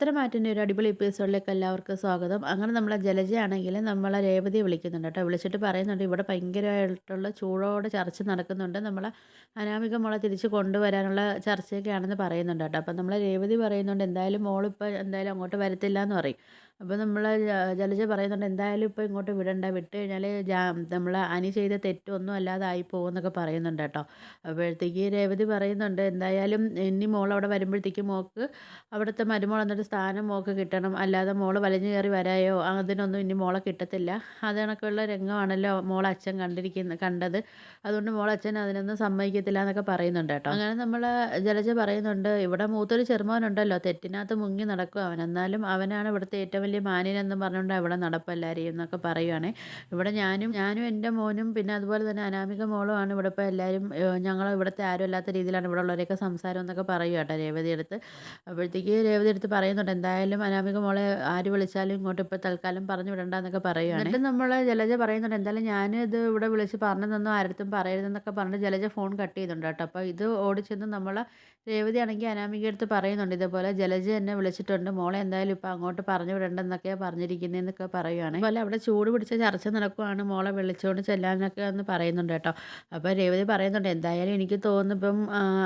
പത്തനംമാറ്റിന്റെ ഒരു അടിപൊളി എപ്പിസോഡിലേക്ക് എല്ലാവർക്കും സ്വാഗതം. അങ്ങനെ നമ്മളെ ജലജയാണെങ്കിൽ നമ്മളെ രേവതി വിളിക്കുന്നുണ്ട് കേട്ടോ. വിളിച്ചിട്ട് പറയുന്നുണ്ട് ഇവിടെ ഭയങ്കരമായിട്ടുള്ള ചൂടോടെ ചർച്ച നടക്കുന്നുണ്ട്. നമ്മളെ അനാമിക മോളെ തിരിച്ച് കൊണ്ടുവരാനുള്ള ചർച്ചയൊക്കെയാണെന്ന് പറയുന്നുണ്ട് കേട്ടോ. അപ്പം നമ്മളെ രേവതി പറയുന്നുണ്ട് എന്തായാലും മോളിപ്പോൾ എന്തായാലും അങ്ങോട്ട് വരത്തില്ല എന്ന് പറയും. അപ്പോൾ നമ്മൾ ജലജ പറയുന്നുണ്ട് എന്തായാലും ഇപ്പോൾ ഇങ്ങോട്ട് വിടണ്ട. വിട്ട് കഴിഞ്ഞാൽ നമ്മൾ അനി ചെയ്ത തെറ്റൊന്നും അല്ലാതായി പോകുമെന്നൊക്കെ പറയുന്നുണ്ട് കേട്ടോ. അപ്പോഴത്തേക്ക് രേവതി പറയുന്നുണ്ട് എന്തായാലും ഇനി മോൾ അവിടെ വരുമ്പോഴത്തേക്ക് മോൾക്ക് അവിടുത്തെ മരുമോൾ എന്നിട്ട് സ്ഥാനം മോൾക്ക് കിട്ടണം. അല്ലാതെ മോൾ വലഞ്ഞു കയറി വരായോ? അതിനൊന്നും ഇനി മോളെ കിട്ടത്തില്ല. അത് കണക്കുള്ള രംഗമാണല്ലോ മോൾ അച്ഛൻ കണ്ടിരിക്കുന്ന കണ്ടത്. അതുകൊണ്ട് മോൾ അച്ഛൻ അതിനൊന്നും സമ്മതിക്കത്തില്ല എന്നൊക്കെ പറയുന്നുണ്ട് കേട്ടോ. അങ്ങനെ നമ്മൾ ജലജ പറയുന്നുണ്ട് ഇവിടെ മൂത്തൊരു ചെറുമോനുണ്ടല്ലോ. തെറ്റിനകത്ത് മുങ്ങി നടക്കും അവൻ. എന്നാലും അവനാണ് ഇവിടുത്തെ ഏറ്റവും വലിയ മാന്യനെന്ന് പറഞ്ഞുകൊണ്ട് ഇവിടെ നടപ്പല്ലാരെയും എന്നൊക്കെ പറയുവാണേ. ഇവിടെ ഞാനും ഞാനും എന്റെ മോനും പിന്നെ അതുപോലെ തന്നെ അനാമിക മോളുമാണ് ഇവിടെ ഇപ്പോൾ എല്ലാവരും ഞങ്ങൾ ഇവിടുത്തെ ആരും അല്ലാത്ത രീതിയിലാണ് ഇവിടെ ഉള്ളവരെയൊക്കെ സംസാരം എന്നൊക്കെ പറയുക കേട്ടോ രേവതി എടുത്ത്. അപ്പോഴത്തേക്ക് രേവതി എടുത്ത് പറയുന്നുണ്ട് എന്തായാലും അനാമിക മോളെ ആര് വിളിച്ചാലും ഇങ്ങോട്ട് ഇപ്പോൾ തൽക്കാലം പറഞ്ഞു വിടണ്ട എന്നൊക്കെ പറയുകയാണ് എന്നിട്ട് നമ്മൾ ജലജ പറയുന്നുണ്ട് എന്തായാലും ഞാൻ ഇത് ഇവിടെ വിളിച്ച് പറഞ്ഞതെന്നോ ആരടുത്തും പറയരുതെന്നൊക്കെ പറഞ്ഞിട്ട് ജലജ ഫോൺ കട്ട് ചെയ്തിട്ടുണ്ട് കേട്ടോ. അപ്പോൾ ഇത് ഓടിച്ചെന്ന് നമ്മൾ രേവതി ആണെങ്കിൽ അനാമിക അടുത്ത് പറയുന്നുണ്ട് ഇതേപോലെ ജലജ എന്നെ വിളിച്ചിട്ടുണ്ട് മോളെ എന്തായാലും ഇപ്പോൾ അങ്ങോട്ട് പറഞ്ഞു വിടണ്ടെന്നൊക്കെയാണ് പറഞ്ഞിരിക്കുന്നതെന്നൊക്കെ പറയുകയാണ് അതുപോലെ അവിടെ ചൂട് പിടിച്ച ചർച്ച നടക്കുവാണ് മോളെ വിളിച്ചുകൊണ്ട് ചെല്ലാനൊക്കെ എന്ന് പറയുന്നുണ്ട് കേട്ടോ. അപ്പോൾ രേവതി പറയുന്നുണ്ട് എന്തായാലും എനിക്ക് തോന്നുന്നു ഇപ്പം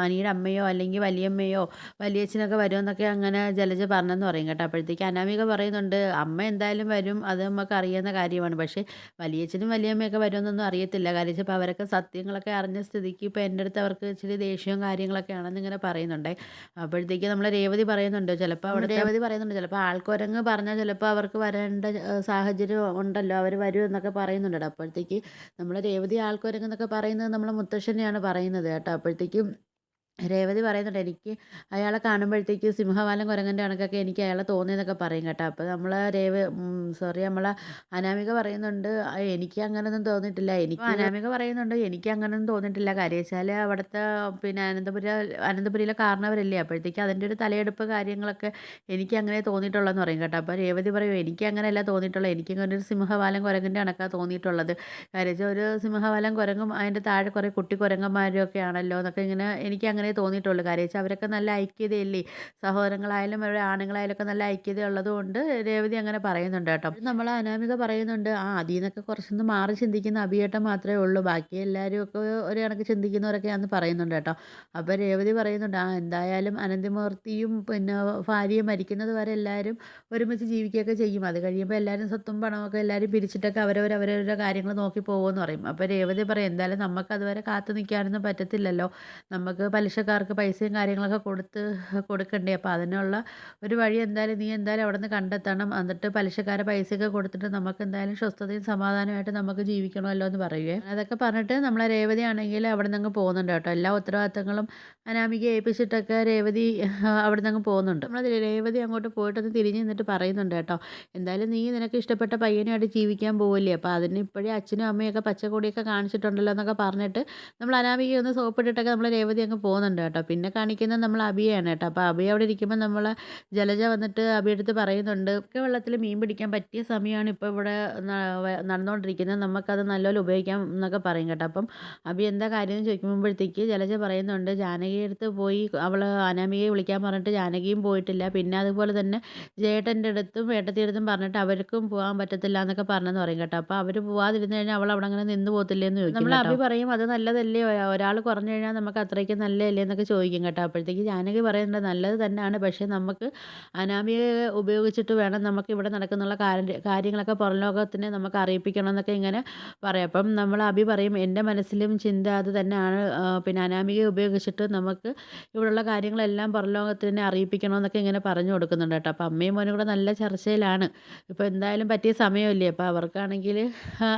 അനിയുടെ അമ്മയോ അല്ലെങ്കിൽ വലിയമ്മയോ വലിയച്ഛനൊക്കെ വരുമെന്നൊക്കെ അങ്ങനെ ജലജ പറഞ്ഞെന്ന് പറയും കേട്ടോ. അപ്പോഴത്തേക്ക് അനാമിക പറയുന്നുണ്ട് അമ്മ എന്തായാലും വരും അത് നമുക്ക് അറിയുന്ന കാര്യമാണ്. പക്ഷേ വലിയച്ഛനും വലിയമ്മയൊക്കെ വരുമെന്നൊന്നും അറിയത്തില്ല. കാര്യം ഇപ്പോൾ അവരൊക്കെ സത്യങ്ങളൊക്കെ അറിഞ്ഞ സ്ഥിതിക്ക് ഇപ്പോൾ എന്റെ അടുത്ത് അവർക്ക് ഇച്ചിരി ദേഷ്യവും കാര്യങ്ങളൊക്കെ ആണെന്ന് ഇങ്ങനെ പറയുന്നുണ്ട്. അപ്പോഴത്തേക്ക് നമ്മൾ രേവതി പറയുന്നുണ്ട് ചിലപ്പോൾ അവിടെ രേവതി പറയുന്നുണ്ട് ചിലപ്പോൾ ആൾക്കുരങ്ങ് പറഞ്ഞാൽ ചിലപ്പോൾ അവർക്ക് വരേണ്ട സാഹചര്യം ഉണ്ടല്ലോ. അവർ വരും എന്നൊക്കെ പറയുന്നുണ്ട് അപ്പോഴത്തേക്ക് നമ്മൾ രേവതി ആൾക്കുരങ്ങ് എന്നൊക്കെ പറയുന്നത് നമ്മൾ മുത്തശ്ശനെയാണ് പറയുന്നത് കേട്ടോ. അപ്പോഴത്തേക്കും രേവതി പറയുന്നുണ്ട് എനിക്ക് അയാളെ കാണുമ്പോഴത്തേക്ക് സിംഹവാലം കുരങ്ങന്റെ കണക്കൊക്കെ എനിക്ക് അയാളെ തോന്നിയെന്നൊക്കെ പറയും കേട്ടോ. അപ്പോൾ നമ്മൾ രേവ സോറി നമ്മളെ അനാമിക പറയുന്നുണ്ട് എനിക്ക് അങ്ങനെയൊന്നും തോന്നിയിട്ടില്ല. എനിക്ക് അനാമിക പറയുന്നുണ്ട് എനിക്ക് അങ്ങനെയൊന്നും തോന്നിയിട്ടില്ല. കാര്യം വെച്ചാൽ അവിടുത്തെ പിന്നെ അനന്തപുര അനന്തപുരിയിലെ കാരണവരല്ലേ അപ്പോഴത്തേക്ക് അതിന്റെ ഒരു തലയെടുപ്പ് കാര്യങ്ങളൊക്കെ എനിക്ക് അങ്ങനെ തോന്നിയിട്ടുള്ളതെന്ന് പറയും കേട്ടോ. അപ്പോൾ രേവതി പറയും എനിക്ക് അങ്ങനെയല്ല തോന്നിയിട്ടുള്ളത് എനിക്ക് അങ്ങനെ ഒരു സിംഹവാലം കുരങ്ങന്റെ കണക്കാണ് തോന്നിയിട്ടുള്ളത്. കാര്യം വെച്ചാൽ ഒരു സിംഹവാലം കുരങ്ങും അതിന്റെ താഴെ കുറേ കുട്ടി കുരങ്ങന്മാരും ഒക്കെ ആണല്ലോ എന്നൊക്കെ ഇങ്ങനെ എനിക്ക് അങ്ങനെ അങ്ങനെ തോന്നിയിട്ടുള്ളൂ. കാര്യം വെച്ചാൽ അവരൊക്കെ നല്ല ഐക്യതയല്ലേ? സഹോദരങ്ങളായാലും അവരുടെ ആണുങ്ങളായാലും ഒക്കെ നല്ല ഐക്യത ഉള്ളതുകൊണ്ട് രേവതി അങ്ങനെ പറയുന്നുണ്ട് കേട്ടോ. നമ്മൾ അനാമിക പറയുന്നുണ്ട് ആ അതിൽ നിന്നൊക്കെ കുറച്ചൊന്ന് മാറി ചിന്തിക്കുന്ന അഭിയേട്ടം മാത്രമേ ഉള്ളൂ. ബാക്കി എല്ലാവരും ഒക്കെ ഒരു കണക്ക് ചിന്തിക്കുന്നവരൊക്കെയാണെന്ന് പറയുന്നുണ്ട് കേട്ടോ. അപ്പോൾ രേവതി പറയുന്നുണ്ട് ആ എന്തായാലും അനന്തമൂർത്തിയും പിന്നെ ഭാര്യയും മരിക്കുന്നത് വരെ എല്ലാവരും ഒരുമിച്ച് ജീവിക്കുകയൊക്കെ ചെയ്യും. അത് കഴിയുമ്പോൾ എല്ലാവരും സ്വത്തും പണമൊക്കെ എല്ലാവരും പിരിച്ചിട്ടൊക്കെ അവരവർ അവരവരുടെ കാര്യങ്ങൾ നോക്കി പോകുമെന്ന് പറയും. അപ്പോൾ രേവതി പറയും എന്തായാലും നമുക്ക് അതുവരെ കാത്തു നിൽക്കാനൊന്നും പറ്റത്തില്ലല്ലോ. നമുക്ക് പലിശ ആവശ്യക്കാർക്ക് പൈസയും കാര്യങ്ങളൊക്കെ കൊടുത്ത് കൊടുക്കണ്ടേ? അപ്പോൾ അതിനുള്ള ഒരു വഴി എന്തായാലും നീ എന്തായാലും അവിടെ നിന്ന് കണ്ടെത്തണം. എന്നിട്ട് പലിശക്കാരെ പൈസയൊക്കെ കൊടുത്തിട്ട് നമുക്ക് എന്തായാലും സ്വസ്ഥതയും സമാധാനമായിട്ട് നമുക്ക് ജീവിക്കണമല്ലോ എന്ന് പറയുവേ. അതൊക്കെ പറഞ്ഞിട്ട് നമ്മളെ രേവതി ആണെങ്കിൽ അവിടെ നിന്ന് പോകുന്നുണ്ട് കേട്ടോ. എല്ലാ ഉത്തരവാദിത്തങ്ങളും അനാമിക ഏൽപ്പിച്ചിട്ടൊക്കെ രേവതി അവിടെ നിന്ന് പോകുന്നുണ്ട്. നമ്മൾ രേവതി അങ്ങോട്ട് പോയിട്ടൊന്ന് തിരിഞ്ഞ് നിന്നിട്ട് പറയുന്നുണ്ട് കേട്ടോ. എന്തായാലും നീ നിനക്ക് ഇഷ്ടപ്പെട്ട പയ്യനായിട്ട് ജീവിക്കാൻ പോവില്ലേ? അപ്പോൾ അതിന് ഇപ്പോഴേ അച്ഛനും അമ്മയൊക്കെ പച്ചക്കൊടിയൊക്കെ കാണിച്ചിട്ടുണ്ടല്ലോ എന്നൊക്കെ പറഞ്ഞിട്ട് നമ്മൾ അനാമിക ഒന്ന് സോപ്പിട്ടിട്ടൊക്കെ നമ്മൾ രേവതി അങ്ങ് പോകുന്നുണ്ട്. പോകുന്നുണ്ട് കേട്ടോ. പിന്നെ കാണിക്കുന്നത് നമ്മൾ അബിയാണ് കേട്ടോ. അപ്പോൾ അബി അവിടെ ഇരിക്കുമ്പോൾ നമ്മൾ ജലജ വന്നിട്ട് അബിയെടുത്ത് പറയുന്നുണ്ട് ഒക്കെ വെള്ളത്തിൽ മീൻ പിടിക്കാൻ പറ്റിയ സമയമാണ് ഇപ്പോൾ ഇവിടെ നടന്നുകൊണ്ടിരിക്കുന്നത്. നമുക്കത് നല്ലപോലെ ഉപയോഗിക്കാം എന്നൊക്കെ പറയും കേട്ടോ. അപ്പം അബി എന്താ കാര്യം എന്ന് ചോദിക്കുമ്പോഴത്തേക്ക് ജലജ പറയുന്നുണ്ട് ജാനകിയെടുത്ത് പോയി അവൾ അനാമികയെ വിളിക്കാൻ പറഞ്ഞിട്ട് ജാനകിയും പോയിട്ടില്ല. പിന്നെ അതുപോലെ തന്നെ ജേട്ടന്റെ അടുത്തും ഏട്ടത്തിയുടെ അടുത്തും പറഞ്ഞിട്ട് അവർക്കും പോകാൻ പറ്റത്തില്ല എന്നൊക്കെ പറഞ്ഞെന്ന് പറയും കേട്ടോ. അപ്പോൾ അവർ പോവാതിരുന്ന് കഴിഞ്ഞാൽ അവൾ അവിടെ അങ്ങനെ നിന്ന് പോകത്തില്ലെന്ന് ചോദിക്കും നമ്മൾ അബി പറയും അത് നല്ലതല്ലേ? ഒരാൾ കുറഞ്ഞു കഴിഞ്ഞാൽ നമുക്ക് അത്രയ്ക്ക് നല്ലതല്ലേ എന്നൊക്കെ ചോദിക്കും കേട്ടോ. അപ്പോഴത്തേക്ക് ജാനകി പറയുന്നത് നല്ലത് തന്നെയാണ്. പക്ഷേ നമുക്ക് അനാമികയെ ഉപയോഗിച്ചിട്ട് വേണം നമുക്ക് ഇവിടെ നടക്കുന്നുള്ള കാര്യങ്ങളൊക്കെ പുറം ലോകത്തിനെ നമുക്ക് അറിയിപ്പിക്കണം എന്നൊക്കെ ഇങ്ങനെ പറയാം. അപ്പം നമ്മൾ അഭി പറയും എന്റെ മനസ്സിലും ചിന്ത അത് തന്നെയാണ്. പിന്നെ അനാമികയെ ഉപയോഗിച്ചിട്ട് നമുക്ക് ഇവിടെയുള്ള കാര്യങ്ങളെല്ലാം പുറം ലോകത്തിനെ അറിയിപ്പിക്കണമെന്നൊക്കെ ഇങ്ങനെ പറഞ്ഞു കൊടുക്കുന്നുണ്ട് കേട്ടോ. അപ്പം അമ്മയും മോനും കൂടെ നല്ല ചർച്ചയിലാണ്. ഇപ്പോൾ എന്തായാലും പറ്റിയ സമയമല്ലേ? അപ്പോൾ അവർക്കാണെങ്കിൽ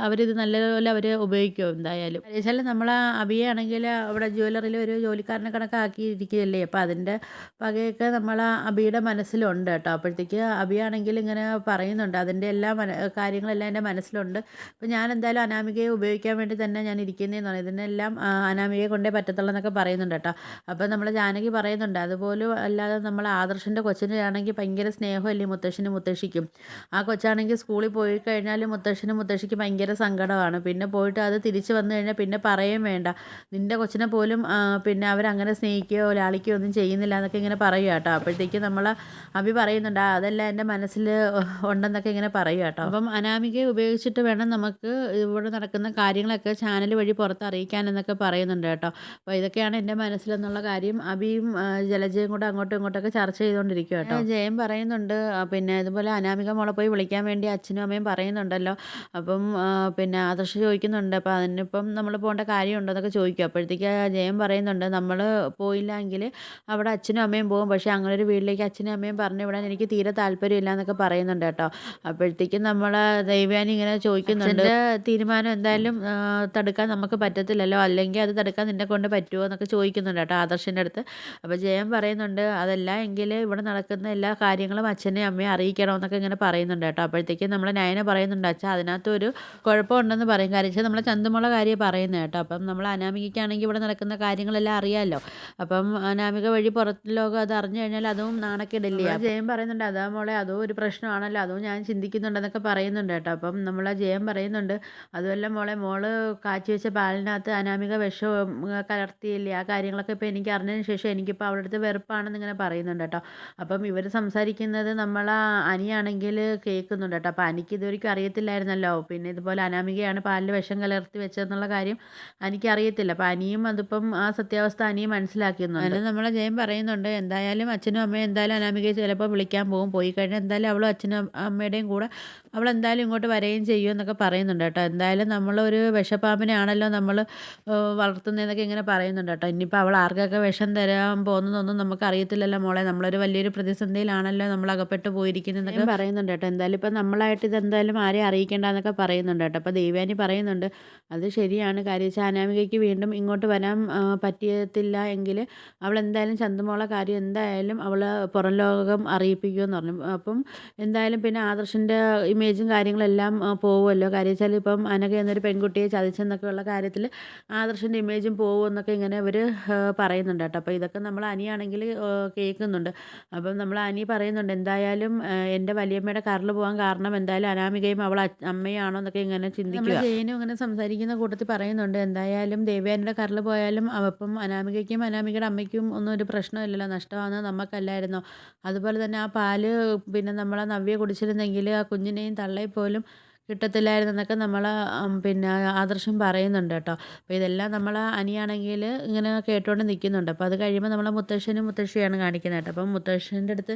അവരിത് നല്ലപോലെ അവർ ഉപയോഗിക്കും എന്തായാലും? വെച്ചാൽ നമ്മൾ അബിയാണെങ്കിൽ അവിടെ ജ്വല്ലറിയിൽ ഒരു ജോലിക്കാരനെ കണക്കാക്കിയിരിക്കുകയല്ലേ? അപ്പോൾ അതിന്റെ വകയൊക്കെ നമ്മൾ അബിയുടെ മനസ്സിലുണ്ട് കേട്ടോ. അപ്പോഴത്തേക്ക് അബിയാണെങ്കിൽ ഇങ്ങനെ പറയുന്നുണ്ട്. അതിന്റെ എല്ലാ മന കാര്യങ്ങളെല്ലാം എന്റെ മനസ്സിലുണ്ട്. അപ്പോൾ ഞാൻ എന്തായാലും അനാമികയെ ഉപയോഗിക്കാൻ വേണ്ടി തന്നെ ഞാൻ ഇരിക്കുന്നതെന്ന് പറയും. ഇതിനെല്ലാം അനാമികയെ കൊണ്ടേ പറ്റത്തുള്ളൂ എന്നൊക്കെ പറയുന്നുണ്ട് കേട്ടോ. അപ്പോൾ നമ്മൾ ജാനകി പറയുന്നുണ്ട്. അതുപോലും അല്ലാതെ നമ്മൾ ആദർശന്റെ കൊച്ചിനാണെങ്കിൽ ഭയങ്കര സ്നേഹമല്ലേ മുത്തശ്ശനും മുത്തശ്ശിക്കും? ആ കൊച്ചാണെങ്കിൽ സ്കൂളിൽ പോയി കഴിഞ്ഞാൽ മുത്തശ്ശനും മുത്തശ്ശിക്കും ഭയങ്കര സങ്കടമാണ്. പിന്നെ പോയിട്ട് അത് തിരിച്ച് വന്നു കഴിഞ്ഞാൽ പിന്നെ പറയുകയും വേണ്ട. നിന്റെ കൊച്ചിനെ പോലും പിന്നെ അവർ അങ്ങനെ സ്നേഹിക്കുകയോ ലാളിക്കുകയോ ഒന്നും ചെയ്യുന്നില്ല എന്നൊക്കെ ഇങ്ങനെ പറയുക കേട്ടോ. അപ്പോഴത്തേക്ക് നമ്മൾ അഭി പറയുന്നുണ്ട് അതല്ല എന്റെ മനസ്സിൽ ഉണ്ടെന്നൊക്കെ ഇങ്ങനെ പറയുക കേട്ടോ. അപ്പം അനാമികയെ ഉപയോഗിച്ചിട്ട് വേണം നമുക്ക് ഇവിടെ നടക്കുന്ന കാര്യങ്ങളൊക്കെ ചാനൽ വഴി പുറത്ത് അറിയിക്കാൻ എന്നൊക്കെ പറയുന്നുണ്ട് കേട്ടോ. അപ്പോൾ ഇതൊക്കെയാണ് എന്റെ മനസ്സിലെന്നുള്ള കാര്യം. അഭിയും ജലജയും കൂടെ അങ്ങോട്ടും ഇങ്ങോട്ടൊക്കെ ചർച്ച ചെയ്തുകൊണ്ടിരിക്കുക കേട്ടോ. ജയം പറയുന്നുണ്ട്. പിന്നെ ഇതുപോലെ അനാമിക മോളെ പോയി വിളിക്കാൻ വേണ്ടി അച്ഛനും അമ്മയും പറയുന്നുണ്ടല്ലോ. അപ്പം പിന്നെ ആദർശ ചോദിക്കുന്നുണ്ട് അപ്പോൾ അതിനിപ്പം നമ്മൾ പോകേണ്ട കാര്യമുണ്ടോ? എന്നൊക്കെ ചോദിക്കും. അപ്പോഴത്തേക്ക് ജയം പറയുന്നുണ്ട് നമ്മൾ പോയില്ലെങ്കിൽ അവിടെ അച്ഛനും അമ്മയും പോകും. പക്ഷേ അങ്ങനെ ഒരു വീട്ടിലേക്ക് അച്ഛനും അമ്മയും പറഞ്ഞു വിടാൻ എനിക്ക് തീരെ താല്പര്യമില്ല എന്നൊക്കെ പറയുന്നുണ്ട് കേട്ടോ. അപ്പോഴത്തേക്കും നമ്മൾ ദൈവയാനി ഇങ്ങനെ ചോദിക്കുന്നുണ്ട് തീരുമാനം എന്തായാലും തടുക്കാൻ നമുക്ക് പറ്റത്തില്ലല്ലോ? അല്ലെങ്കിൽ അത് തടുക്കാൻ നിന്നെ കൊണ്ട് പറ്റുമോ എന്നൊക്കെ ചോദിക്കുന്നുണ്ട് കേട്ടോ ആദർശിന്റെ അടുത്ത്. അപ്പോൾ ജയൻ പറയുന്നുണ്ട് അതല്ല എങ്കിൽ ഇവിടെ നടക്കുന്ന എല്ലാ കാര്യങ്ങളും അച്ഛനെയും അറിയിക്കണം അറിയിക്കണമെന്നൊക്കെ ഇങ്ങനെ പറയുന്നുണ്ട് കേട്ടോ. അപ്പോഴത്തേക്കും നമ്മൾ നയന പറയുന്നുണ്ട് അച്ഛാ അതിനകത്ത് ഒരു കുഴപ്പമുണ്ടെന്ന് പറയും. കാര്യം വെച്ചാൽ നമ്മളെ ചന്തമുള്ള കാര്യം പറയുന്നത് കേട്ടോ. അപ്പം നമ്മൾ അനാമികയ്ക്കാണെങ്കിൽ ഇവിടെ നടക്കുന്ന കാര്യങ്ങളെല്ലാം അറിയാമല്ലോ. അപ്പം അനാമിക വഴി പുറത്ത് ലോകം അത് അറിഞ്ഞു കഴിഞ്ഞാൽ അതും നാണക്കേടില്ലേ? ജയം പറയുന്നുണ്ട്. അതാ മോളെ അതും ഒരു പ്രശ്നമാണല്ലോ. അതും ഞാൻ ചിന്തിക്കുന്നുണ്ടെന്നൊക്കെ പറയുന്നുണ്ട് കേട്ടോ. അപ്പം നമ്മൾ ആ ജയം പറയുന്നുണ്ട്. അതുമല്ല മോളെ മോൾ കാച്ചി വെച്ച പാലിനകത്ത് അനാമിക വിഷം കലർത്തിയില്ലേ? ആ കാര്യങ്ങളൊക്കെ ഇപ്പോൾ എനിക്ക് അറിഞ്ഞതിന് ശേഷം എനിക്കിപ്പോൾ അവളുടെ അടുത്ത് വെറുപ്പാണെന്ന് ഇങ്ങനെ പറയുന്നുണ്ട് കേട്ടോ. അപ്പം ഇവർ സംസാരിക്കുന്നത് നമ്മൾ അനിയാണെങ്കിൽ കേൾക്കുന്നുണ്ട് കേട്ടോ. അപ്പം അനിക്ക് ഇതുവരെയ്ക്കും അറിയത്തില്ലായിരുന്നല്ലോ. പിന്നെ ഇതുപോലെ അനാമികയാണ് പാലിൽ വിഷം കലർത്തി വെച്ചതെന്നുള്ള കാര്യം എനിക്ക് അറിയത്തില്ല. അപ്പം അനിയും അതിപ്പം ആ സത്യാവസ്ഥ അനിയും മനസ്സിലാക്കുന്നുണ്ട് അതിന് നമ്മളെ ജയം പറയുന്നുണ്ട്. എന്തായാലും അച്ഛനും അമ്മയും എന്തായാലും അനാമികയെ ചിലപ്പോൾ വിളിക്കാൻ പോകും. പോയി കഴിഞ്ഞാൽ എന്തായാലും അവളും അച്ഛനും അമ്മയുടെയും കൂടെ അവൾ എന്തായാലും ഇങ്ങോട്ട് വരികയും ചെയ്യും എന്നൊക്കെ പറയുന്നുണ്ട് കേട്ടോ. എന്തായാലും നമ്മളൊരു വിഷപ്പാമ്പിനെ ആണല്ലോ നമ്മൾ വളർത്തുന്നതെന്നൊക്കെ ഇങ്ങനെ പറയുന്നുണ്ട് കേട്ടോ. ഇനിയിപ്പോൾ അവൾ ആർക്കൊക്കെ വിഷം തരാൻ പോകുന്നതൊന്നും നമുക്ക് അറിയത്തില്ലല്ലോ മോളെ. നമ്മളൊരു വലിയൊരു പ്രതിസന്ധിയിലാണല്ലോ നമ്മൾ അകപ്പെട്ട് പോയിരിക്കുന്നതെന്നൊക്കെ പറയുന്നുണ്ട് കേട്ടോ. എന്തായാലും ഇപ്പം നമ്മളായിട്ട് ഇത് എന്തായാലും ആരെയും അറിയിക്കേണ്ടെന്നൊക്കെ പറയുന്നുണ്ട് കേട്ടോ. അപ്പോൾ ദേവ്യാനി പറയുന്നുണ്ട്. അത് ശരിയാണ്. കാര്യം വെച്ചാൽ അനാമികയ്ക്ക് വീണ്ടും ഇങ്ങോട്ട് വരാൻ ആ, പറ്റിയത്തില്ല എങ്കിൽ അവൾ എന്തായാലും ചന്തുമോളെ കാര്യം എന്തായാലും അവൾ പുറം ലോകം അറിയിപ്പിക്കുമെന്ന് പറഞ്ഞു. അപ്പം എന്തായാലും പിന്നെ ആദർശിന്റെ ഇമേജും കാര്യങ്ങളെല്ലാം പോകുമല്ലോ കാര്യം വെച്ചാൽ ഇപ്പം അനക എന്നൊരു പെൺകുട്ടിയെ ചതിച്ചെന്നൊക്കെയുള്ള കാര്യത്തിൽ ആദർശിന്റെ ഇമേജും പോകുമെന്നൊക്കെ ഇങ്ങനെ അവർ പറയുന്നുണ്ട് കേട്ടോ. അപ്പോൾ ഇതൊക്കെ നമ്മൾ അനിയാണെങ്കിൽ കേൾക്കുന്നുണ്ട്. അപ്പം നമ്മൾ അനി പറയുന്നുണ്ട് എന്തായാലും എന്റെ വലിയമ്മയുടെ കാറിൽ പോകാൻ കാരണം എന്തായാലും അനാമികയും അവൾ അമ്മയാണോ എന്നൊക്കെ ഇങ്ങനെ ചിന്തിക്കുക ജയനും ഇങ്ങനെ സംസാരിക്കുന്ന കൂട്ടത്തിൽ പറയുന്നുണ്ട് എന്തായാലും ദേവ്യാനിയുടെ കാറിൽ പോയാലും അപ്പം അനാമികയ്ക്കും അനാമികയുടെ അമ്മയ്ക്കും ഒന്നും ഒരു പ്രശ്നമില്ലല്ലോ. നഷ്ടമാണ് നമുക്കല്ലായിരുന്നോ അതുപോലെ തന്നെ ആ പാൽ പിന്നെ നമ്മളെ നവ്യ കുടിച്ചിരുന്നെങ്കിൽ ആ കുഞ്ഞിനെയും തള്ളയെ പോലും കിട്ടത്തില്ലായിരുന്നെന്നൊക്കെ നമ്മൾ പിന്നെ ആദർശം പറയുന്നുണ്ട് കേട്ടോ. അപ്പോൾ ഇതെല്ലാം നമ്മൾ അനിയാണെങ്കിൽ ഇങ്ങനെ കേട്ടുകൊണ്ട് നിൽക്കുന്നുണ്ട് അപ്പോൾ അത് കഴിയുമ്പോൾ നമ്മളെ മുത്തശ്ശനും മുത്തശ്ശിയാണ് കാണിക്കുന്നത് കേട്ടോ. അപ്പം മുത്തശ്ശന്റെ അടുത്ത്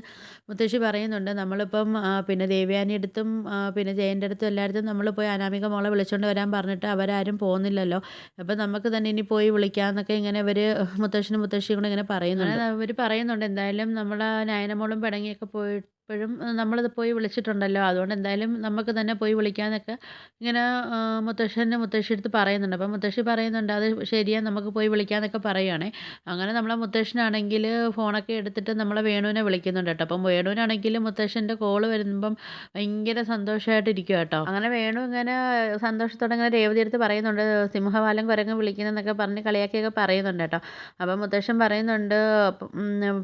മുത്തശ്ശി പറയുന്നുണ്ട് നമ്മളിപ്പം പിന്നെ ദേവ്യാനി അടുത്തും പിന്നെ ജയന്റെ അടുത്തും എല്ലായിടത്തും നമ്മൾ പോയി അനാമിക മോളെ വിളിച്ചുകൊണ്ട് വരാൻ പറഞ്ഞിട്ട് അവരാരും പോകുന്നില്ലല്ലോ അപ്പം നമുക്ക് തന്നെ ഇനി പോയി വിളിക്കാമെന്നൊക്കെ ഇങ്ങനെ ഇവർ മുത്തശ്ശനും മുത്തശ്ശിയും കൂടെ ഇങ്ങനെ പറയുന്നുണ്ട്. അവർ പറയുന്നുണ്ട് എന്തായാലും നമ്മൾ നയനമോളും പിണങ്ങിയൊക്കെ പോയപ്പോഴും നമ്മളത് പോയി വിളിച്ചിട്ടുണ്ടല്ലോ. അതുകൊണ്ട് എന്തായാലും നമുക്ക് തന്നെ പോയി വിളിക്കാമെന്നൊക്കെ ഇങ്ങനെ മുത്തശ്ശനെ മുത്തശ്ശി എടുത്ത് പറയുന്നുണ്ട്. അപ്പം മുത്തശ്ശി പറയുന്നുണ്ട് അത് ശരിയാണ് നമുക്ക് പോയി വിളിക്കാമെന്നൊക്കെ പറയുകയാണേ അങ്ങനെ നമ്മളെ മുത്തശ്ശനാണെങ്കിൽ ഫോണൊക്കെ എടുത്തിട്ട് നമ്മളെ വേണുവിനെ വിളിക്കുന്നുണ്ട് കേട്ടോ. അപ്പം വേണുവിനാണെങ്കിൽ മുത്തശ്ശന്റെ കോൾ വരുമ്പം ഭയങ്കര സന്തോഷമായിട്ടിരിക്കും കേട്ടോ. അങ്ങനെ വേണു ഇങ്ങനെ സന്തോഷത്തോടെ ഇങ്ങനെ രേവതി എടുത്ത് പറയുന്നുണ്ട് സിംഹവാലം കുരങ്ങ് വിളിക്കുന്നതെന്നൊക്കെ പറഞ്ഞ് കളിയാക്കിയൊക്കെ പറയുന്നുണ്ട് കേട്ടോ. അപ്പം മുത്തശ്ശൻ പറയുന്നുണ്ട്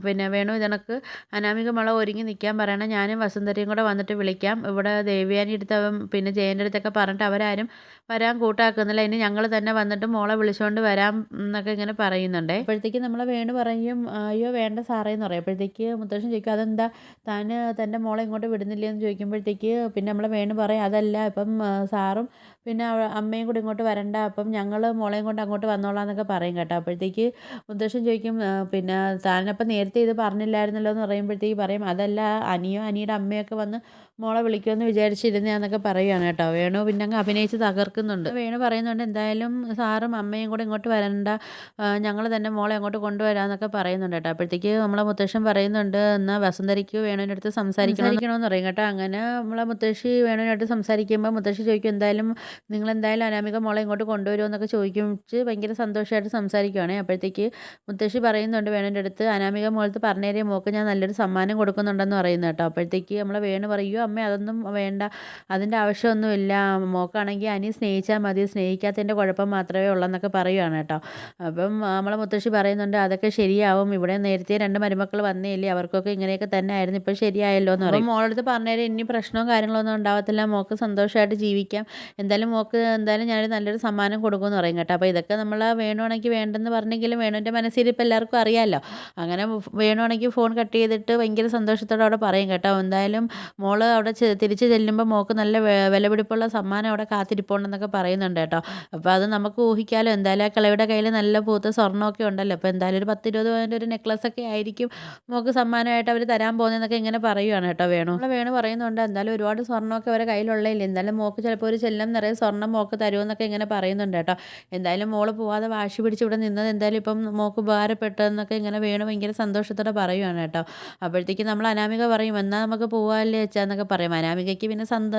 പിന്നെ വേണു ഇതണക്ക് അനാമിക മുള ഒരുങ്ങി നിൽക്കാൻ പറയണം. ഞാനും വസുന്ധരയും കൂടെ വന്നിട്ട് വിളിക്കാം. ഇവിടെ ദേവിയാനി അടുത്ത് പിന്നെ ജയന്റെ അടുത്തൊക്കെ പറഞ്ഞിട്ട് അവരാരും വരാൻ കൂട്ടാക്കുന്നില്ല. ഇനി ഞങ്ങൾ തന്നെ വന്നിട്ട് മോളെ വിളിച്ചുകൊണ്ട് വരാം എന്നൊക്കെ ഇങ്ങനെ പറയുന്നുണ്ട്. അപ്പോഴത്തേക്ക് നമ്മളെ വേണു പറയും അയ്യോ വേണ്ട സാറേ എന്ന് പറയും. അപ്പോഴത്തേക്ക് മുത്തശ്ശൻ ചോദിക്കും അതെന്താ? താൻ തന്റെ മോളെ ഇങ്ങോട്ട് വിടുന്നില്ലേ എന്ന് ചോദിക്കുമ്പോഴത്തേക്ക് പിന്നെ നമ്മളെ വേണു പറയും അതല്ല ഇപ്പം സാറും പിന്നെ അമ്മയും കൂടി ഇങ്ങോട്ട് വരണ്ട. അപ്പം ഞങ്ങൾ മോളെയും കൊണ്ട് അങ്ങോട്ട് വന്നോളാം എന്നൊക്കെ പറയും കേട്ടോ. അപ്പോഴത്തേക്ക് മുത്തശ്ശൻ ചോദിക്കും പിന്നെ താനപ്പം നേരത്തെ ഇത് പറഞ്ഞില്ലായിരുന്നല്ലോ എന്ന് പറയുമ്പോഴത്തേക്ക് പറയും അതല്ല അനിയോ അനിയുടെ അമ്മയൊക്കെ വന്ന് മോളെ വിളിക്കുമെന്ന് വിചാരിച്ചിരുന്നതാന്നൊക്കെ പറയുകയാണ് കേട്ടോ. വേണു പിന്നെ അങ്ങ് അഭിനയിച്ച് തകർക്കുന്നുണ്ട്. വേണു പറയുന്നുണ്ട് എന്തായാലും സാറും അമ്മയും കൂടെ ഇങ്ങോട്ട് വരണ്ട. ഞങ്ങൾ തന്നെ മോളെ അങ്ങോട്ട് കൊണ്ടുവരാമെന്നൊക്കെ പറയുന്നുണ്ട് കേട്ടോ. അപ്പോഴത്തേക്ക് നമ്മളെ മുത്തശ്ശൻ പറയുന്നുണ്ട് എന്നാൽ വസുന്ധരയ്ക്ക് വേണുവിന്റെ അടുത്ത് സംസാരിക്കണമെന്ന് പറയും കേട്ടോ. അങ്ങനെ നമ്മളെ മുത്തശ്ശി വേണുവിന്റെ അടുത്ത് സംസാരിക്കുമ്പോൾ മുത്തശ്ശി ചോദിക്കും എന്തായാലും നിങ്ങൾ എന്തായാലും അനാമിക മോളെ ഇങ്ങോട്ട് കൊണ്ടുവരുമെന്നൊക്കെ ചോദിക്കുമ്പോൾ ഭയങ്കര സന്തോഷമായിട്ട് സംസാരിക്കുകയാണ് അപ്പോഴത്തേക്ക് മുത്തശ്ശി പറയുന്നുണ്ട് വേണുവിന്റെ അടുത്ത് അനാമിക മോളത്ത് പറഞ്ഞേരെ മോക്ക് ഞാൻ നല്ലൊരു സമ്മാനം കൊടുക്കുന്നുണ്ടെന്ന് പറയുന്നത് കേട്ടോ. അപ്പോഴത്തേക്ക് നമ്മളെ വേണു പറയൂ അമ്മ അതൊന്നും വേണ്ട. അതിന്റെ ആവശ്യമൊന്നുമില്ല. മോക്കാണെങ്കിൽ അനി സ്നേഹിച്ചാൽ മതി. സ്നേഹിക്കാത്തതിന്റെ കുഴപ്പം മാത്രമേ ഉള്ളെന്നൊക്കെ പറയുകയാണ് കേട്ടോ. അപ്പം നമ്മളെ മുത്തശ്ശി പറയുന്നുണ്ട് അതൊക്കെ ശരിയാവും. ഇവിടെ നേരത്തെ രണ്ട് മരുമക്കൾ വന്നേയില്ലേ? അവർക്കൊക്കെ ഇങ്ങനെയൊക്കെ തന്നെ ആയിരുന്നു. ഇപ്പോൾ ശരിയായല്ലോ എന്ന് പറയും. മോളടുത്ത് പറഞ്ഞാൽ ഇനി പ്രശ്നവും കാര്യങ്ങളൊന്നും ഉണ്ടാവത്തില്ല. മോക്ക് സന്തോഷമായിട്ട് ജീവിക്കാം. എന്തായാലും മോക്ക് എന്തായാലും ഞാനൊരു നല്ലൊരു സമ്മാനം കൊടുക്കുമെന്ന് പറയും കേട്ടോ. അപ്പോൾ ഇതൊക്കെ നമ്മൾ വേണുവാണെങ്കിൽ വേണ്ടെന്ന് പറഞ്ഞെങ്കിലും വേണുവിന്റെ മനസ്സിൽ ഇപ്പോൾ എല്ലാവർക്കും അറിയാമല്ലോ അങ്ങനെ വേണുവാണെങ്കിൽ ഫോൺ കട്ട് ചെയ്തിട്ട് ഭയങ്കര സന്തോഷത്തോടെ അവിടെ പറയും കേട്ടോ. എന്തായാലും മോൾ അവിടെ തിരിച്ച് ചെല്ലുമ്പോൾ മോക്ക് നല്ല വിലപിടിപ്പുള്ള സമ്മാനം അവിടെ കാത്തിരിപ്പുണ്ടെന്നൊക്കെ പറയുന്നുണ്ട് കേട്ടോ. അപ്പോൾ അത് നമുക്ക് ഊഹിക്കാമല്ലോ എന്തായാലും ആ കിളയുടെ കയ്യിൽ നല്ല പൂത്ത സ്വർണമൊക്കെ ഉണ്ടല്ലോ. അപ്പോൾ എന്തായാലും ഒരു പത്തിരുപത് പവന്റെ ഒരു നെക്ലസ് ഒക്കെ ആയിരിക്കും മോക്ക് സമ്മാനമായിട്ട് അവർ തരാൻ പോകുന്നതെന്നൊക്കെ ഇങ്ങനെ പറയുകയാണ് കേട്ടോ വേണു. നമ്മൾ വേണു പറയുന്നുണ്ട്. എന്തായാലും ഒരുപാട് സ്വർണമൊക്കെ അവരെ കയ്യിലുള്ളതില്ല. എന്തായാലും മോക്ക് ചിലപ്പോൾ ഒരു ചെല്ലം നിറയെ സ്വർണം മോക്ക് തരുമെന്നൊക്കെ ഇങ്ങനെ പറയുന്നുണ്ട് കേട്ടോ. എന്തായാലും മോൾ പോവാതെ വാശി പിടിച്ച് ഇവിടെ നിന്നത് എന്തായാലും ഇപ്പം മോക്ക് ഉപകാരപ്പെട്ടതെന്നൊക്കെ ഇങ്ങനെ വേണു ഭയങ്കര സന്തോഷത്തോടെ പറയുകയാണ് കേട്ടോ. അപ്പോഴത്തേക്ക് നമ്മൾ അനാമിക പറയും എന്നാൽ നമുക്ക് പോവാല്ലേ വെച്ചാന്നൊക്കെ പറയും. അനാമികയ്ക്ക് പിന്നെ സന്ത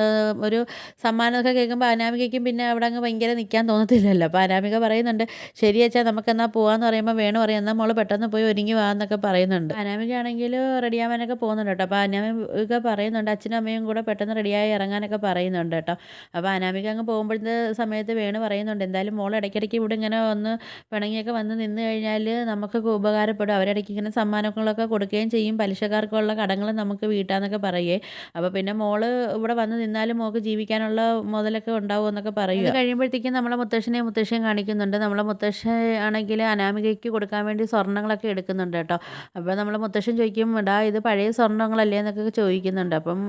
ഒരു സമ്മാനമൊക്കെ കേൾക്കുമ്പോൾ അനാമികയ്ക്കും പിന്നെ അവിടെ അങ്ങ് ഭയങ്കര നിൽക്കാൻ തോന്നത്തില്ലല്ലോ. അപ്പോൾ അനാമിക പറയുന്നുണ്ട് ശരി അച്ഛാ നമുക്ക് എന്നാൽ പോവാന്ന് പറയുമ്പോൾ വേണു പറയാം. എന്നാൽ മോൾ പെട്ടെന്ന് പോയി ഒരുങ്ങി വാന്നൊക്കെ പറയുന്നുണ്ട്. അനാമിക ആണെങ്കിൽ റെഡിയാവാനൊക്കെ പോകുന്നുണ്ട് കേട്ടോ. അപ്പോൾ അനാമിക പറയുന്നുണ്ട് അച്ഛനും അമ്മയും കൂടെ പെട്ടെന്ന് റെഡിയായി ഇറങ്ങാനൊക്കെ പറയുന്നുണ്ട് കേട്ടോ. അപ്പോൾ അനാമിക അങ്ങ് പോകുമ്പോഴത്തെ സമയത്ത് വേണു പറയുന്നുണ്ട് എന്തായാലും മോൾ ഇടയ്ക്കിടയ്ക്ക് ഇവിടെ ഇങ്ങനെ ഒന്ന് പിണങ്ങിയൊക്കെ വന്ന് നിന്ന് കഴിഞ്ഞാൽ നമുക്കൊക്കെ ഉപകാരപ്പെടും. അവരിടയ്ക്ക് ഇങ്ങനെ സമ്മാനങ്ങളൊക്കെ കൊടുക്കുകയും ചെയ്യും. പലിശക്കാർക്കുള്ള കടങ്ങൾ നമുക്ക് വീട്ടാന്നൊക്കെ പറയേ അപ്പോൾ പിന്നെ മോൾ ഇവിടെ വന്ന് നിന്നാലും മോക്ക് ജീവിക്കാനുള്ള മുതലൊക്കെ ഉണ്ടാവും എന്നൊക്കെ പറയും കഴിയുമ്പോഴത്തേക്കും നമ്മളെ മുത്തശ്ശനെ മുത്തശ്ശിയും കാണിക്കുന്നുണ്ട്. നമ്മളെ മുത്തശ്ശ ആണെങ്കിൽ അനാമികയ്ക്ക് കൊടുക്കാൻ വേണ്ടി സ്വർണങ്ങളൊക്കെ എടുക്കുന്നുണ്ട് കേട്ടോ. അപ്പോൾ നമ്മളെ മുത്തശ്ശൻ ചോദിക്കും ഇടാ ഇത് പഴയ സ്വർണങ്ങളല്ലേ എന്നൊക്കെ ചോദിക്കുന്നുണ്ട്. അപ്പം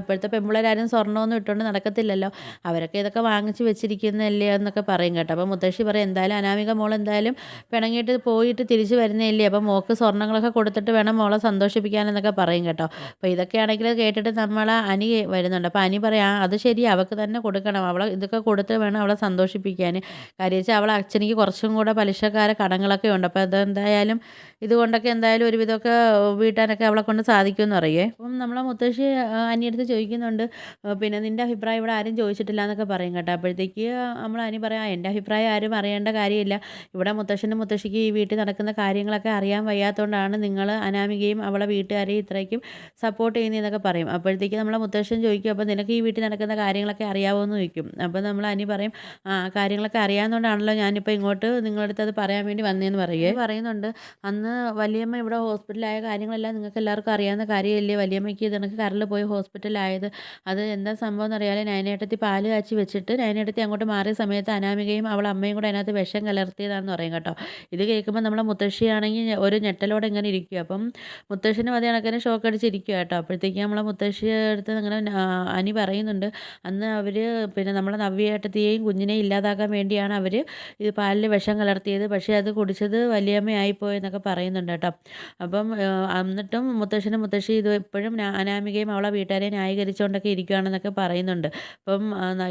ഇപ്പോഴത്തെ പെമ്പിളരാരും സ്വർണമൊന്നും ഇട്ടുകൊണ്ട് നടക്കത്തില്ലല്ലോ. അവരൊക്കെ ഇതൊക്കെ വാങ്ങിച്ച് വെച്ചിരിക്കുന്നല്ലേ എന്നൊക്കെ പറയും കേട്ടോ. അപ്പോൾ മുത്തശ്ശി പറയും എന്തായാലും അനാമിക മോൾ എന്തായാലും പിണങ്ങിയിട്ട് പോയിട്ട് തിരിച്ചു വരുന്നതല്ലേ? അപ്പോൾ മോക്ക് സ്വർണങ്ങളൊക്കെ കൊടുത്തിട്ട് വേണം മോളെ സന്തോഷിപ്പിക്കാനെന്നൊക്കെ പറയും കേട്ടോ. അപ്പോൾ ഇതൊക്കെയാണെങ്കിൽ കേട്ടിട്ട് നമ്മളെ അനി വരുന്നുണ്ട്. അപ്പോൾ അനി പറയാ അത് ശരി അവൾക്ക് തന്നെ കൊടുക്കണം. അവളെ ഇതൊക്കെ കൊടുത്ത് വേണം അവളെ സന്തോഷിപ്പിക്കാൻ. കാര്യം വെച്ചാൽ അവളെ അച്ഛനിക്ക് കുറച്ചും കൂടെ പലിശക്കാര കടങ്ങളൊക്കെ ഉണ്ട്. അപ്പോൾ അതെന്തായാലും ഇതുകൊണ്ടൊക്കെ എന്തായാലും ഒരുവിധമൊക്കെ വീട്ടാനൊക്കെ അവളെ കൊണ്ട് സാധിക്കുമെന്ന് അറിയേ അപ്പം നമ്മളെ മുത്തശ്ശി അനിയടുത്ത് ചോദിക്കുന്നുണ്ട്. പിന്നെ നിന്റെ അഭിപ്രായം ഇവിടെ ആരും ചോദിച്ചിട്ടില്ല എന്നൊക്കെ പറയും കേട്ടോ. അപ്പോഴത്തേക്ക് നമ്മൾ അനി പറയാം എന്റെ അഭിപ്രായം ആരും അറിയേണ്ട കാര്യമില്ല. ഇവിടെ മുത്തശ്ശനും മുത്തശ്ശിക്ക് ഈ വീട്ടിൽ നടക്കുന്ന കാര്യങ്ങളൊക്കെ അറിയാൻ വയ്യാത്തതുകൊണ്ടാണ് നിങ്ങൾ അനാമികയും അവളെ വീട്ടുകാരെയും ഇത്രയ്ക്കും സപ്പോർട്ട് ചെയ്യുന്നതെന്നൊക്കെ പറയും. അപ്പോഴത്തേക്ക് നമ്മളെ മുത്തശ്ശൻ ചോദിക്കും അപ്പോൾ നിനക്ക് ഈ വീട്ടിൽ നടക്കുന്ന കാര്യങ്ങളൊക്കെ അറിയാമോ എന്ന് ചോദിക്കും. അപ്പോൾ നമ്മൾ അനി പറയും ആ കാര്യങ്ങളൊക്കെ അറിയാവുന്നതുകൊണ്ടാണല്ലോ ഞാനിപ്പോൾ ഇങ്ങോട്ട് നിങ്ങളുടെ അടുത്ത് അത് പറയാൻ വേണ്ടി വന്നതെന്ന് പറയുക. പറയുന്നുണ്ട് അന്ന് വലിയമ്മ ഇവിടെ ഹോസ്പിറ്റലായ കാര്യങ്ങളെല്ലാം നിങ്ങൾക്ക് എല്ലാവർക്കും അറിയാവുന്ന കാര്യമല്ലേ? വലിയമ്മയ്ക്ക് നിനക്ക് കരൽ പോയി ഹോസ്പിറ്റലായത് അത് എന്താ സംഭവം എന്ന് അറിയാതെ നയനേട്ടത്തി പാൽ കാച്ചി വെച്ചിട്ട് നയനേട്ടത്തി അങ്ങോട്ട് മാറിയ സമയത്ത് അനാമികയും അവൾ അമ്മയും കൂടെ അതിനകത്ത് വിഷം കലർത്തിയതാണെന്ന് പറയും കേട്ടോ. ഇത് കേൾക്കുമ്പോൾ നമ്മളെ മുത്തശ്ശിയാണെങ്കിൽ ഒരു ഞെട്ടലോടെ ഇങ്ങനെ ഇരിക്കും. അപ്പം മുത്തശ്ശനും അതേ കണക്കിന് ഷോക്ക് അടിച്ചിരിക്കുക കേട്ടോ. അപ്പോഴത്തേക്കും നമ്മളെ മുത്തശ്ശിയുടെ അടുത്ത് അങ്ങനെ അനി പറയുന്നുണ്ട്. അന്ന് അവർ പിന്നെ നമ്മളെ നവ്യേട്ടത്തെയും കുഞ്ഞിനെയും ഇല്ലാതാക്കാൻ വേണ്ടിയാണ് അവർ ഇത് പാലിൽ വിഷം കലർത്തിയത്. പക്ഷേ അത് കുടിച്ചത് വലിയമ്മയായിപ്പോയെന്നൊക്കെ പറയുന്നുണ്ട് കേട്ടോ. അപ്പം എന്നിട്ടും മുത്തശ്ശനും മുത്തശ്ശി ഇത് എപ്പോഴും അനാമികയും അവളെ വീട്ടുകാരെ ന്യായീകരിച്ചുകൊണ്ടൊക്കെ ഇരിക്കുകയാണെന്നൊക്കെ പറയുന്നുണ്ട്. അപ്പം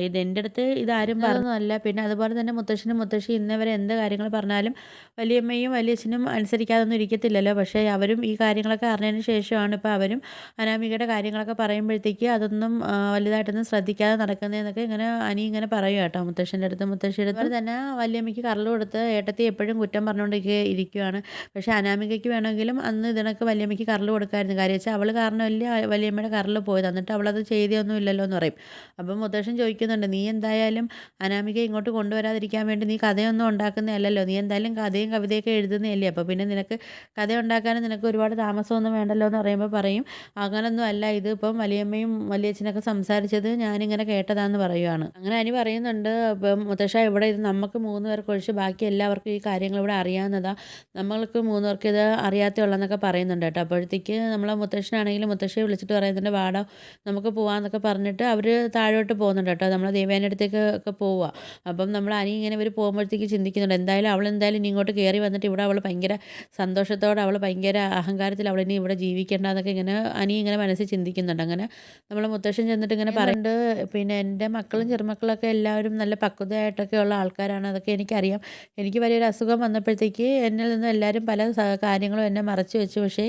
ഇത് എന്റെ അടുത്ത് ഇതാരും പറഞ്ഞതല്ല പിന്നെ അതുപോലെ തന്നെ മുത്തശ്ശനും മുത്തശ്ശി ഇന്നവരെ എന്ത് കാര്യങ്ങൾ പറഞ്ഞാലും വലിയമ്മയും വലിയച്ഛനും അനുസരിക്കാതൊന്നും ഇരിക്കത്തില്ലല്ലോ. പക്ഷേ അവരും ഈ കാര്യങ്ങളൊക്കെ അറിഞ്ഞതിന് ശേഷമാണ് ഇപ്പോൾ അവരും അനാമികയുടെ കാര്യങ്ങളൊക്കെ പറയുമ്പോഴത്തേക്ക് അതൊന്നും വലുതായിട്ടൊന്നും ശ്രദ്ധിക്കാതെ നടക്കുന്നതെന്നൊക്കെ ഇങ്ങനെ അനി ഇങ്ങനെ പറയും കേട്ടോ മുത്തശ്ശന്റെ അടുത്ത്. മുത്തശ്ശിയുടെ അടുത്ത്. തന്നെ വല്യമ്മയ്ക്ക് കറൽ കൊടുത്ത് ഏട്ടത്തി എപ്പോഴും കുറ്റം പറഞ്ഞുകൊണ്ടൊക്കെ ഇരിക്കുകയാണ് പക്ഷേ അനാമികയ്ക്ക് വേണമെങ്കിലും അന്ന് ഇതിനൊക്കെ വല്യമ്മയ്ക്ക് കറൽ കൊടുക്കായിരുന്നു. കാര്യം വെച്ചാൽ അവൾ കാരണമല്ലേ വല്യമ്മയുടെ കറൽ പോയത്? എന്നിട്ട് അവളത് ചെയ്തൊന്നും ഇല്ലല്ലോ എന്ന് പറയും. അപ്പം മുത്തശ്ശൻ ചോദിക്കുന്നുണ്ട് നീ എന്തായാലും അനാമിക ഇങ്ങോട്ട് കൊണ്ടുവരാതിരിക്കാൻ വേണ്ടി നീ കഥയൊന്നും ഉണ്ടാക്കുന്നതല്ലല്ലോ. നീ എന്തായാലും കഥയും കവിതയൊക്കെ എഴുതുന്നതല്ലേ. അപ്പോൾ പിന്നെ നിനക്ക് കഥ ഉണ്ടാക്കാനും നിനക്ക് ഒരുപാട് താമസമൊന്നും വേണ്ടല്ലോ എന്ന് പറയുമ്പോൾ പറയും. അങ്ങനൊന്നും അല്ല. ഇത് ഇപ്പം വലിയമ്മയും വലിയച്ഛനൊക്കെ സംസാരിച്ചത് ഞാനിങ്ങനെ കേട്ടതാന്ന് പറയുവാണ്. അങ്ങനെ അനി പറയുന്നുണ്ട് ഇപ്പം മുത്തശ്ശ ഇവിടെ ഇത് നമുക്ക് മൂന്ന് പേർക്ക് ഒഴിച്ച് ബാക്കി എല്ലാവർക്കും ഈ കാര്യങ്ങൾ ഇവിടെ അറിയാവുന്നതാണ് നമ്മൾക്ക് മൂന്ന് പേർക്ക് ഇത് അറിയാത്തുള്ളതെന്നൊക്കെ പറയുന്നുണ്ട് കേട്ടോ. അപ്പോഴത്തേക്ക് നമ്മളെ മുത്തശ്ശനാണെങ്കിലും മുത്തശ്ശിയെ വിളിച്ചിട്ട് പറയുന്നുണ്ട് വാടാ നമുക്ക് പോവാന്നൊക്കെ പറഞ്ഞിട്ട് അവർ താഴോട്ട് പോകുന്നുണ്ട് കേട്ടോ. നമ്മളെ ദേവേന്റെ അടുത്തേക്ക് ഒക്കെ പോവുക അപ്പം നമ്മൾ അനി ഇങ്ങനെ ഇവർ പോകുമ്പോഴത്തേക്ക് ചിന്തിക്കുന്നുണ്ട് എന്തായാലും അവൾ എന്തായാലും ഇനി ഇങ്ങോട്ട് കയറി വന്നിട്ട് ഇവിടെ അവൾ ഭയങ്കര സന്തോഷത്തോടെ അവൾ ഭയങ്കര അഹങ്കാരത്തിൽ അവൾ ഇനി ഇവിടെ ജീവിക്കേണ്ടതെന്നൊക്കെ ഇങ്ങനെ അനി ഇങ്ങനെ മനസ്സിൽ ചിന്തിക്കുന്നുണ്ട്. അങ്ങനെ നമ്മൾ മുത്തശ്ശൻ ചെന്നിട്ട് ഇങ്ങനെ പറയുന്നുണ്ട് പിന്നെ എന്റെ മക്കളും ചെറുമക്കളൊക്കെ എല്ലാവരും നല്ല പക്വതയായിട്ടൊക്കെ ഉള്ള ആൾക്കാരാണ് അതൊക്കെ എനിക്കറിയാം. എനിക്ക് വലിയൊരു അസുഖം വന്നപ്പോഴത്തേക്ക് എന്നിൽ നിന്ന് എല്ലാവരും പല കാര്യങ്ങളും എന്നെ മറച്ചു വെച്ചു. പക്ഷേ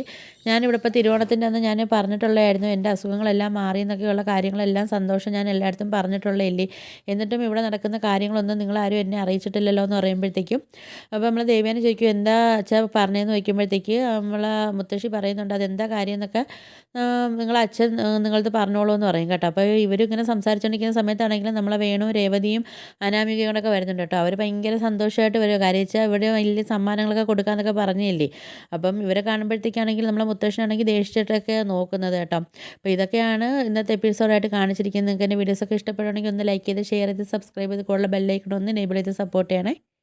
ഞാനിവിടെ ഇപ്പോൾ തിരുവോണത്തിന്റെ അന്ന് ഞാൻ പറഞ്ഞിട്ടുള്ളതായിരുന്നു എന്റെ അസുഖങ്ങളെല്ലാം മാറി എന്നൊക്കെയുള്ള കാര്യങ്ങളെല്ലാം സന്തോഷം ഞാൻ എല്ലായിടത്തും പറഞ്ഞിട്ടുള്ളതല്ലേ. എന്നിട്ടും ഇവിടെ നടക്കുന്ന കാര്യങ്ങളൊന്നും നിങ്ങളാരും എന്നെ അറിയിച്ചിട്ടില്ലല്ലോ എന്ന് പറയുമ്പോഴത്തേക്കും അപ്പോൾ നമ്മൾ ദേവ്യാനെ ചോദിക്കും എന്താ അച്ഛാ പറഞ്ഞതെന്ന് ചോദിക്കുമ്പോഴത്തേക്ക് നമ്മൾ മുത്തശ്ശി പറയുന്നുണ്ട് അതെന്താ കാര്യം എന്നൊക്കെ നിങ്ങളെ അച്ഛൻ നിങ്ങളത് പറഞ്ഞോളൂ എന്ന് പറയും കേട്ടോ. അപ്പോൾ ഇവരിങ്ങനെ സംസാരിച്ചുകൊണ്ടിരിക്കുന്ന സമയത്താണെങ്കിലും നമ്മളെ വേണു രേവതിയും അനാമികളൊക്കെ വരുന്നുണ്ട് കേട്ടോ. അവർ ഭയങ്കര സന്തോഷമായിട്ട് വരും. കാര്യം വെച്ചാൽ ഇവിടെ വലിയ സമ്മാനങ്ങളൊക്കെ കൊടുക്കാമെന്നൊക്കെ പറഞ്ഞില്ലേ? അപ്പം ഇവരെ കാണുമ്പോഴത്തേക്കാണെങ്കിൽ നമ്മളെ മുത്തശ്ശനാണെങ്കിൽ ദേഷ്യമായിട്ടൊക്കെ നോക്കുന്നത് കേട്ടോ. അപ്പോൾ ഇതൊക്കെയാണ് ഇന്നത്തെ എപ്പിസോഡായിട്ട് കാണിച്ചിരിക്കുന്നത്. നിങ്ങൾക്ക് എന്റെ വീഡിയോസൊക്കെ ഇഷ്ടപ്പെടുകയാണെങ്കിൽ ഒന്ന് ലൈക്ക് ചെയ്ത് ഷെയർ ചെയ്ത് സബ്സ്ക്രൈബ് ചെയ്ത് കൂടുതൽ ബെല്ലൈക്കൺ ഒന്ന് എനേബിൾ ചെയ്ത് സപ്പോർട്ട് ചെയ്യണേ.